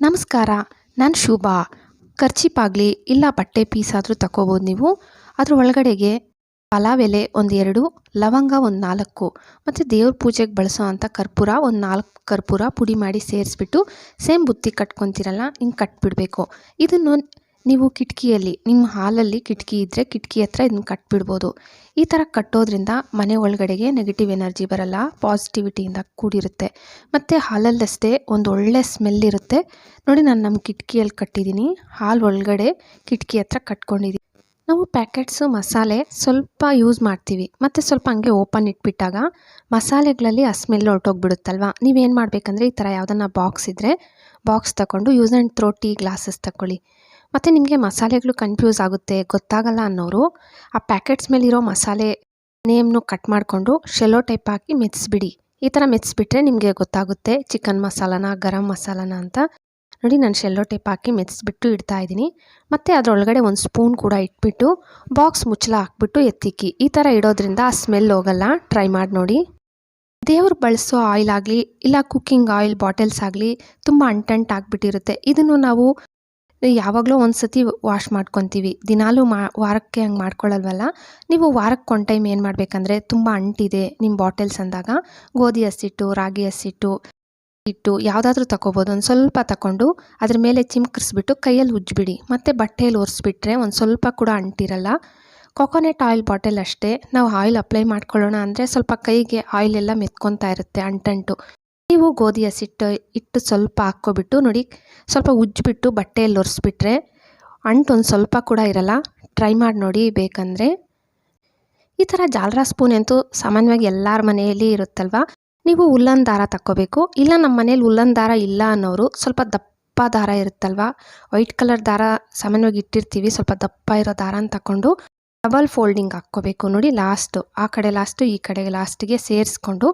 ನಮಸ್ಕಾರ, ನಾನು ಶುಭಾ. ಖರ್ಚಿಪಾಗಲಿ ಇಲ್ಲ ಬಟ್ಟೆ ಪೀಸ್ ಆದರೂ ತಗೋಬೋದು ನೀವು. ಅದ್ರ ಒಳಗಡೆಗೆ ಪಲಾವ್ ಎಲೆ ಒಂದು ಎರಡು ಲವಂಗ ಒಂದು ನಾಲ್ಕು ಮತ್ತು ದೇವ್ರ ಪೂಜೆಗೆ ಬಳಸೋ ಅಂಥ ಕರ್ಪೂರ ಒಂದು ನಾಲ್ಕು ಕರ್ಪೂರ ಪುಡಿ ಮಾಡಿ ಸೇರಿಸ್ಬಿಟ್ಟು ಸೇಮ್ ಬುತ್ತಿ ಕಟ್ಕೊತೀರಲ್ಲ, ಹಿಂಗೆ ಕಟ್ಬಿಡಬೇಕು. ಇದನ್ನು ನೀವು ಕಿಟಕಿಯಲ್ಲಿ, ನಿಮ್ಮ ಹಾಲಲ್ಲಿ ಕಿಟಕಿ ಇದ್ದರೆ ಕಿಟಕಿ ಹತ್ರ ಇದನ್ನು ಕಟ್ಬಿಡ್ಬೋದು. ಈ ಥರ ಕಟ್ಟೋದ್ರಿಂದ ಮನೆ ಒಳಗಡೆಗೆ ನೆಗೆಟಿವ್ ಎನರ್ಜಿ ಬರಲ್ಲ ಪಾಸಿಟಿವಿಟಿಯಿಂದ ಕೂಡಿರುತ್ತೆ. ಮತ್ತು ಹಾಲಲ್ಲಷ್ಟೇ ಒಂದು ಒಳ್ಳೆ ಸ್ಮೆಲ್ ಇರುತ್ತೆ. ನೋಡಿ ನಾನು ನಮ್ಮ ಕಿಟಕಿಯಲ್ಲಿ ಕಟ್ಟಿದ್ದೀನಿ ಹಾಲು ಒಳಗಡೆ ಕಿಟಕಿ ಹತ್ರ ಕಟ್ಕೊಂಡಿದ್ದೀನಿ ನಾವು ಪ್ಯಾಕೆಟ್ಸು ಮಸಾಲೆ ಸ್ವಲ್ಪ ಯೂಸ್ ಮಾಡ್ತೀವಿ. ಮತ್ತು ಸ್ವಲ್ಪ ಹಂಗೆ ಓಪನ್ ಇಟ್ಬಿಟ್ಟಾಗ ಮಸಾಲೆಗಳಲ್ಲಿ ಆ ಸ್ಮೆಲ್ ಹೊರಟೋಗ್ಬಿಡುತ್ತಲ್ವ? ನೀವೇನು ಮಾಡಬೇಕಂದ್ರೆ ಈ ಥರ ಯಾವುದನ್ನ ಬಾಕ್ಸ್ ಇದ್ದರೆ ಬಾಕ್ಸ್ ತಗೊಂಡು use and throw tea glasses ತಗೊಳ್ಳಿ ಮತ್ತು ನಿಮಗೆ ಮಸಾಲೆಗಳು ಕನ್ಫ್ಯೂಸ್ ಆಗುತ್ತೆ ಗೊತ್ತಾಗಲ್ಲ ಅನ್ನೋರು, ಆ ಪ್ಯಾಕೆಟ್ಸ್ ಮೇಲಿರೋ ಮಸಾಲೆ ನೇಮ್ನು ಕಟ್ ಮಾಡಿಕೊಂಡು ಶೆಲೋ ಟೈಪ್ ಹಾಕಿ ಮೆತ್ಸಿಬಿಡಿ. ಈ ಥರ ಮೆತ್ಸಿಬಿಟ್ರೆ ನಿಮಗೆ ಗೊತ್ತಾಗುತ್ತೆ ಚಿಕನ್ ಮಸಾಲಾನ, ಗರಂ ಮಸಾಲಾನ ಅಂತ. ನೋಡಿ, ನಾನು ಶೆಲ್ಲೋ ಟೈಪ್ ಹಾಕಿ ಮೆತ್ಸಿಬಿಟ್ಟು ಇಡ್ತಾ ಇದ್ದೀನಿ. ಮತ್ತು ಅದರೊಳಗಡೆ ಒಂದು ಸ್ಪೂನ್ ಕೂಡ ಇಟ್ಬಿಟ್ಟು ಬಾಕ್ಸ್ ಮುಚ್ಚಲ ಹಾಕ್ಬಿಟ್ಟು ಎತ್ತಿಕ್ಕಿ. ಈ ಥರ ಇಡೋದ್ರಿಂದ ಆ ಸ್ಮೆಲ್ ಹೋಗಲ್ಲ. ಟ್ರೈ ಮಾಡಿ ನೋಡಿ. ದೇವ್ರು ಬಳಸೋ ಆಯಿಲ್ ಆಗಲಿ, ಇಲ್ಲ ಕುಕ್ಕಿಂಗ್ ಆಯಿಲ್ ಬಾಟಲ್ಸ್ ಆಗಲಿ, ತುಂಬ ಅಂಟಂಟ್ ಆಗಿಬಿಟ್ಟಿರುತ್ತೆ ಇದನ್ನು ನಾವು ಯಾವಾಗಲೂ ಒಂದು ಸತಿ ವಾಶ್ ಮಾಡ್ಕೊತೀವಿ. ದಿನಾಲೂ ಮಾ, ವಾರಕ್ಕೆ ಹಂಗೆ ಮಾಡ್ಕೊಳ್ಳಲ್ವಲ್ಲ ನೀವು ವಾರಕ್ಕೆ ಒನ್ ಟೈಮ್ ಏನು ಮಾಡಬೇಕಂದ್ರೆ ತುಂಬ ಅಂಟಿದೆ ನಿಮ್ಮ ಬಾಟಲ್ಸ್ ಅಂದಾಗ. ಗೋಧಿ ಹಸಿಟ್ಟು, ರಾಗಿ ಹಸಿಟ್ಟು, ಹಿಟ್ಟು ಯಾವುದಾದ್ರೂ ತಗೋಬೋದು ಒಂದು ಸ್ವಲ್ಪ ತಗೊಂಡು ಅದ್ರ ಮೇಲೆ ಚಿಮ್ಕರಿಸ್ಬಿಟ್ಟು ಕೈಯಲ್ಲಿ ಉಜ್ಜಿಬಿಡಿ. ಮತ್ತು ಬಟ್ಟೆಯಲ್ಲಿ ಒರೆಸ್ಬಿಟ್ರೆ ಒಂದು ಸ್ವಲ್ಪ ಕೂಡ ಅಂಟಿರಲ್ಲ. ಕೊಕೊನೆಟ್ ಆಯಿಲ್ ಬಾಟಲ್ ಅಷ್ಟೇ. ನಾವು ಆಯಿಲ್ ಅಪ್ಲೈ ಮಾಡ್ಕೊಳ್ಳೋಣ ಅಂದರೆ ಸ್ವಲ್ಪ ಕೈಗೆ ಆಯಿಲ್ ಎಲ್ಲ ಮೆತ್ಕೊತಾ ಇರುತ್ತೆ, ಅಂಟಂಟು. ನೀವು ಗೋಧಿ ಹಸಿಟ್ಟು ಹಿಟ್ಟು ಸ್ವಲ್ಪ ಹಾಕ್ಕೊಬಿಟ್ಟು ನೋಡಿ, ಸ್ವಲ್ಪ ಉಜ್ಜಿಬಿಟ್ಟು ಬಟ್ಟೆಯಲ್ಲಿ ಒರೆಸ್ಬಿಟ್ರೆ ಅಂಟು ಒಂದು ಸ್ವಲ್ಪ ಕೂಡ ಇರಲ್ಲ. ಟ್ರೈ ಮಾಡಿ ನೋಡಿ ಬೇಕಂದರೆ. ಈ ಥರ ಜಾಲರ ಸ್ಪೂನ್ ಅಂತೂ ಸಾಮಾನ್ಯವಾಗಿ ಎಲ್ಲರ ಮನೆಯಲ್ಲಿ ಇರುತ್ತಲ್ವ? ನೀವು ಉಲ್ಲನ್ ದಾರ ತಕ್ಕೋಬೇಕು. ಇಲ್ಲ ನಮ್ಮ ಮನೇಲಿ ಉಲ್ಲನ್ ದಾರ ಇಲ್ಲ ಅನ್ನೋರು ಸ್ವಲ್ಪ ದಪ್ಪ ದಾರ ಇರುತ್ತಲ್ವ? ವೈಟ್ ಕಲರ್ ದಾರ ಸಾಮಾನ್ಯವಾಗಿ ಇಟ್ಟಿರ್ತೀವಿ. ಸ್ವಲ್ಪ ದಪ್ಪ ಇರೋ ದಾರನ ತಗೊಂಡು ಡಬಲ್ ಫೋಲ್ಡಿಂಗ್ ಹಾಕ್ಕೋಬೇಕು. ನೋಡಿ ಲಾಸ್ಟು ಆ ಕಡೆ ಲಾಸ್ಟು ಈ ಕಡೆ ಲಾಸ್ಟಿಗೆ ಸೇರಿಸ್ಕೊಂಡು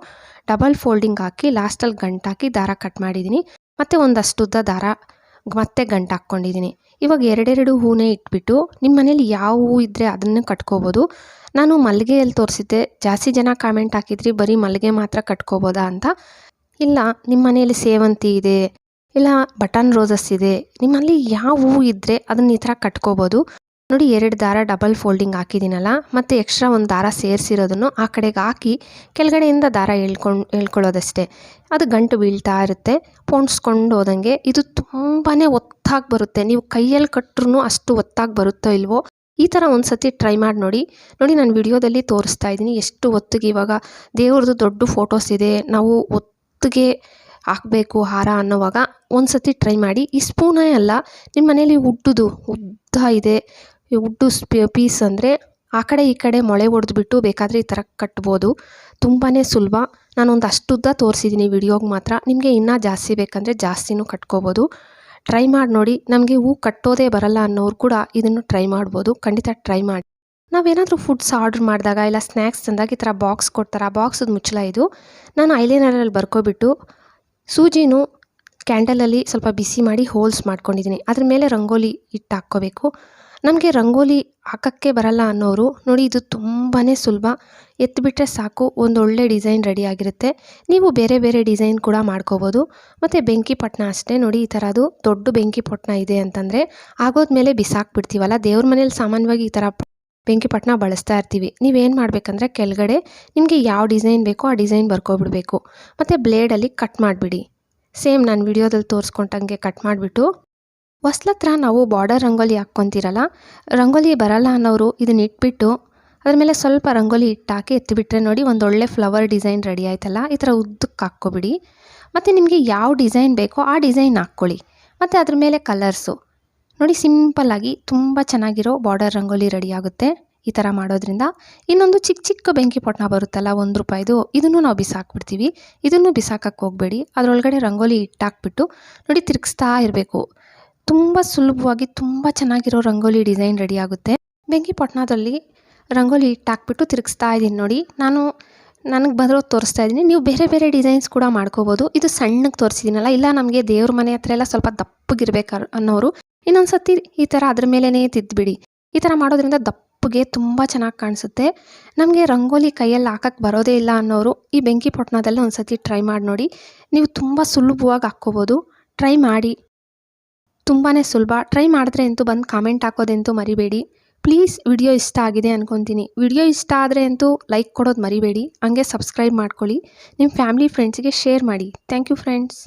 ಡಬಲ್ ಫೋಲ್ಡಿಂಗ್ ಹಾಕಿ ಲಾಸ್ಟಲ್ಲಿ ಗಂಟು ಹಾಕಿ ದಾರ ಕಟ್ ಮಾಡಿದ್ದೀನಿ ಮತ್ತು ಒಂದಷ್ಟು ಉದ್ದ ದಾರ ಮತ್ತೆ ಗಂಟು ಹಾಕ್ಕೊಂಡಿದ್ದೀನಿ ಇವಾಗ ಎರಡೆರಡು ಹೂನೇ ಇಟ್ಬಿಟ್ಟು ನಿಮ್ಮ ಮನೇಲಿ ಯಾವ ಹೂ ಇದ್ದರೆ ಅದನ್ನು ಕಟ್ಕೋಬೋದು. ನಾನು ಮಲ್ಲಿಗೆಯಲ್ಲಿ ತೋರಿಸಿದ್ದೆ. ಜಾಸ್ತಿ ಜನ ಕಾಮೆಂಟ್ ಹಾಕಿದ್ರಿ, ಬರೀ ಮಲ್ಲಿಗೆ ಮಾತ್ರ ಕಟ್ಕೋಬೋದಾ ಅಂತ. ಇಲ್ಲ ನಿಮ್ಮ ಮನೆಯಲ್ಲಿ ಸೇವಂತಿ ಇದೆ, ಇಲ್ಲ ಬಟನ್ ರೋಸಸ್ ಇದೆ. ನಿಮ್ಮಲ್ಲಿ ಯಾವ ಹೂ ಇದ್ದರೆ ಅದನ್ನ ಈ ಥರ ಕಟ್ಕೋಬೋದು. ನೋಡಿ ಎರಡು ದಾರ ಡಬಲ್ ಫೋಲ್ಡಿಂಗ್ ಹಾಕಿದ್ದೀನಲ್ಲ, ಮತ್ತು ಎಕ್ಸ್ಟ್ರಾ ಒಂದು ದಾರ ಸೇರಿಸಿರೋದನ್ನು ಆ ಕಡೆಗೆ ಹಾಕಿ ಕೆಳಗಡೆಯಿಂದ ದಾರ ಎಳ್ಕೊಂಡು ಎಳ್ಕೊಳ್ಳೋದಷ್ಟೇ ಅದು ಗಂಟು ಬೀಳ್ತಾ ಇರುತ್ತೆ, ಪೋಣಿಸ್ಕೊಂಡು ಹೋದಂಗೆ ಇದು ತುಂಬಾ ಒತ್ತಾಗಿ ಬರುತ್ತೆ. ನೀವು ಕೈಯಲ್ಲಿ ಕಟ್ಟರೂ ಅಷ್ಟು ಒತ್ತಾಗಿ ಬರುತ್ತೋ ಇಲ್ವೋ, ಈ ಥರ ಒಂದು ಸತಿ ಟ್ರೈ ಮಾಡಿ ನೋಡಿ. ನೋಡಿ, ನಾನು ವಿಡಿಯೋದಲ್ಲಿ ತೋರಿಸ್ತಾ ಇದ್ದೀನಿ ಎಷ್ಟು ಒತ್ತಿಗೆ ಇವಾಗ ದೇವ್ರದ್ದು ದೊಡ್ಡ ಫೋಟೋಸ್ ಇದೆ, ನಾವು ಒತ್ತಿಗೆ ಹಾಕಬೇಕು ಹಾರ ಅನ್ನೋವಾಗ ಒಂದು ಸತಿ ಟ್ರೈ ಮಾಡಿ. ಈ ಸ್ಪೂನೇ ಅಲ್ಲ ನಿಮ್ಮ ಮನೇಲಿ ಉಡ್ಡುದು, ಉದ್ದ ಇದೆ ಈ ಉಡ್ಡು ಪೀಸ್ ಅಂದರೆ ಆ ಕಡೆ ಈ ಕಡೆ ಮೊಳೆ ಹೊಡೆದ್ಬಿಟ್ಟು ಬೇಕಾದರೆ ಈ ಥರ ಕಟ್ಬೋದು. ತುಂಬಾ ಸುಲಭ. ನಾನೊಂದು ಅಷ್ಟುದ್ದ ತೋರಿಸಿದ್ದೀನಿ ವಿಡಿಯೋಗೆ ಮಾತ್ರ. ನಿಮಗೆ ಇನ್ನೂ ಜಾಸ್ತಿ ಬೇಕಂದರೆ ಜಾಸ್ತಿನೂ ಕಟ್ಕೋಬೋದು. ಟ್ರೈ ಮಾಡಿ ನೋಡಿ. ನಮಗೆ ಹೂ ಕಟ್ಟೋದೇ ಬರಲ್ಲ ಅನ್ನೋರು ಕೂಡ ಇದನ್ನು ಟ್ರೈ ಮಾಡ್ಬೋದು. ಖಂಡಿತ ಟ್ರೈ ಮಾಡಿ. ನಾವೇನಾದರೂ ಫುಡ್ಸ್ ಆರ್ಡ್ರ್ ಮಾಡಿದಾಗ ಇಲ್ಲ ಸ್ನ್ಯಾಕ್ಸ್ ತಂದಾಗ ಈ ಥರ ಬಾಕ್ಸ್ ಕೊಡ್ತಾರೆ, ಆ ಬಾಕ್ಸದ ಮುಚ್ಚಲ ಇದು. ನಾನು ಐಲೈನರಲ್ಲಿ ಬರ್ಕೊಬಿಟ್ಟು ಸೂಜಿನೂ ಕ್ಯಾಂಡಲಲ್ಲಿ ಸ್ವಲ್ಪ ಬಿಸಿ ಮಾಡಿ ಹೋಲ್ಸ್ ಮಾಡ್ಕೊಂಡಿದ್ದೀನಿ ಅದ್ರ ಮೇಲೆ ರಂಗೋಲಿ ಇಟ್ಟು ಹಾಕ್ಕೋಬೇಕು. ನಮಗೆ ರಂಗೋಲಿ ಹಾಕೋಕ್ಕೆ ಬರಲ್ಲ ಅನ್ನೋರು ನೋಡಿ ಇದು ತುಂಬಾ ಸುಲಭ. ಎತ್ತಿಬಿಟ್ರೆ ಸಾಕು ಒಂದು ಒಳ್ಳೆ ಡಿಸೈನ್ ರೆಡಿ ಆಗಿರುತ್ತೆ. ನೀವು ಬೇರೆ ಬೇರೆ ಡಿಸೈನ್ ಕೂಡ ಮಾಡ್ಕೋಬೋದು. ಮತ್ತು ಬೆಂಕಿ ಪಟ್ಟಣ ಅಷ್ಟೇ ನೋಡಿ, ಈ ಥರದ್ದು ದೊಡ್ಡ ಬೆಂಕಿ ಪೊಟ್ಟಣ ಇದೆ ಅಂತಂದರೆ ಆಗೋದ್ಮೇಲೆ ಬಿಸಾಕ್ಬಿಡ್ತೀವಲ್ಲ, ದೇವ್ರ ಮನೇಲಿ ಸಾಮಾನ್ಯವಾಗಿ ಈ ಥರ ಬೆಂಕಿ ಪಟ್ಟಣ ಬಳಸ್ತಾ ಇರ್ತೀವಿ. ನೀವೇನು ಮಾಡಬೇಕಂದ್ರೆ ಕೆಳಗಡೆ ನಿಮಗೆ ಯಾವ ಡಿಸೈನ್ ಬೇಕೋ ಆ ಡಿಸೈನ್ ಬರ್ಕೊಬಿಡ್ಬೇಕು. ಮತ್ತು ಬ್ಲೇಡಲ್ಲಿ ಕಟ್ ಮಾಡಿಬಿಡಿ. ಸೇಮ್ ನಾನು ವಿಡಿಯೋದಲ್ಲಿ ತೋರಿಸ್ಕೊಂಡಂಗೆ ಕಟ್ ಮಾಡಿಬಿಟ್ಟು ಹೊಸ್ಲತ್ರ ನಾವು ಬಾರ್ಡರ್ ರಂಗೋಲಿ ಹಾಕ್ಕೊತೀರಲ್ಲ, ರಂಗೋಲಿ ಬರಲ್ಲ ಅನ್ನೋರು ಇದನ್ನ ಇಟ್ಬಿಟ್ಟು ಅದ್ರ ಮೇಲೆ ಸ್ವಲ್ಪ ರಂಗೋಲಿ ಇಟ್ಟಾಕಿ ಎತ್ತಿಬಿಟ್ರೆ ನೋಡಿ ಒಂದು ಒಳ್ಳೆ ಫ್ಲವರ್ ಡಿಸೈನ್ ರೆಡಿ ಆಯ್ತಲ್ಲ, ಈ ಥರ ಉದ್ದಕ್ಕೆ ಹಾಕ್ಕೊಬಿಡಿ. ಮತ್ತು ನಿಮಗೆ ಯಾವ ಡಿಸೈನ್ ಬೇಕೋ ಆ ಡಿಸೈನ್ ಹಾಕ್ಕೊಳ್ಳಿ. ಮತ್ತು ಅದ್ರ ಮೇಲೆ ಕಲರ್ಸು ನೋಡಿ ಸಿಂಪಲ್ಲಾಗಿ ತುಂಬ ಚೆನ್ನಾಗಿರೋ ಬಾರ್ಡರ್ ರಂಗೋಲಿ ರೆಡಿ ಆಗುತ್ತೆ ಈ ಥರ ಮಾಡೋದ್ರಿಂದ. ಇನ್ನೊಂದು ಚಿಕ್ಕ ಚಿಕ್ಕ ಬೆಂಕಿ ಪೊಟ್ಟಣ ಬರುತ್ತಲ್ಲ, ಒಂದು ರೂಪಾಯಿದು, ಇದನ್ನು ನಾವು ಬಿಸಾಕ್ಬಿಡ್ತೀವಿ. ಇದನ್ನು ಬಿಸಾಕಕ್ಕೆ ಹೋಗಬೇಡಿ. ಅದರೊಳಗಡೆ ರಂಗೋಲಿ ಇಟ್ಟಾಕ್ಬಿಟ್ಟು ನೋಡಿ ತಿರುಗಿಸ್ತಾ ಇರಬೇಕು. ತುಂಬ ಸುಲಭವಾಗಿ ತುಂಬ ಚೆನ್ನಾಗಿರೋ ರಂಗೋಲಿ ಡಿಸೈನ್ ರೆಡಿ ಆಗುತ್ತೆ. ಬೆಂಕಿ ರಂಗೋಲಿ ಇಟ್ಟಾಕ್ಬಿಟ್ಟು ತಿರುಗಿಸ್ತಾ ಇದ್ದೀನಿ ನೋಡಿ. ನಾನು, ನನಗೆ ಬಂದರೂ ತೋರಿಸ್ತಾ ಇದ್ದೀನಿ. ನೀವು ಬೇರೆ ಬೇರೆ ಡಿಸೈನ್ಸ್ ಕೂಡ ಮಾಡ್ಕೋಬೋದು. ಇದು ಸಣ್ಣಗೆ ತೋರಿಸಿದ್ದೀನಲ್ಲ, ಇಲ್ಲ ನಮಗೆ ದೇವ್ರ ಮನೆ ಹತ್ರ ಎಲ್ಲ ಸ್ವಲ್ಪ ದಪ್ಪಗಿರ್ಬೇಕು ಅನ್ನೋರು. ಇನ್ನೊಂದು ಸತಿ ಈ ಥರ ಅದ್ರ ಮೇಲೇ ತಿದ್ದುಬಿಡಿ ಈ ಥರ ಮಾಡೋದ್ರಿಂದ ದಪ್ಪಗೆ ತುಂಬ ಚೆನ್ನಾಗಿ ಕಾಣಿಸುತ್ತೆ. ನಮಗೆ ರಂಗೋಲಿ ಕೈಯಲ್ಲಿ ಹಾಕಕ್ಕೆ ಬರೋದೇ ಇಲ್ಲ ಅನ್ನೋರು ಈ ಬೆಂಕಿ ಪೊಟ್ಣದಲ್ಲಿ ಒಂದು ಸತಿ ಟ್ರೈ ಮಾಡಿ ನೋಡಿ. ನೀವು ತುಂಬ ಸುಲಭವಾಗಿ ಹಾಕ್ಕೋಬೋದು. ಟ್ರೈ ಮಾಡಿ. ತುಂಬಾ ಸುಲಭ. ಟ್ರೈ ಮಾಡಿದ್ರೆ ಅಂತೂ ಬಂದು ಕಾಮೆಂಟ್ ಹಾಕೋದಂತೂ ಮರಿಬೇಡಿ. ಪ್ಲೀಸ್ ವಿಡಿಯೋ ಇಷ್ಟ ಆಗಿದೆ ಅನ್ಕೊತೀನಿ. ವಿಡಿಯೋ ಇಷ್ಟ ಆದರೆ ಅಂತೂ ಲೈಕ್ ಕೊಡೋದು ಮರಿಬೇಡಿ. ಹಂಗೆ ಸಬ್ಸ್ಕ್ರೈಬ್ ಮಾಡ್ಕೊಳ್ಳಿ. ನಿಮ್ಮ ಫ್ಯಾಮಿಲಿ ಫ್ರೆಂಡ್ಸಿಗೆ ಶೇರ್ ಮಾಡಿ. Thank you friends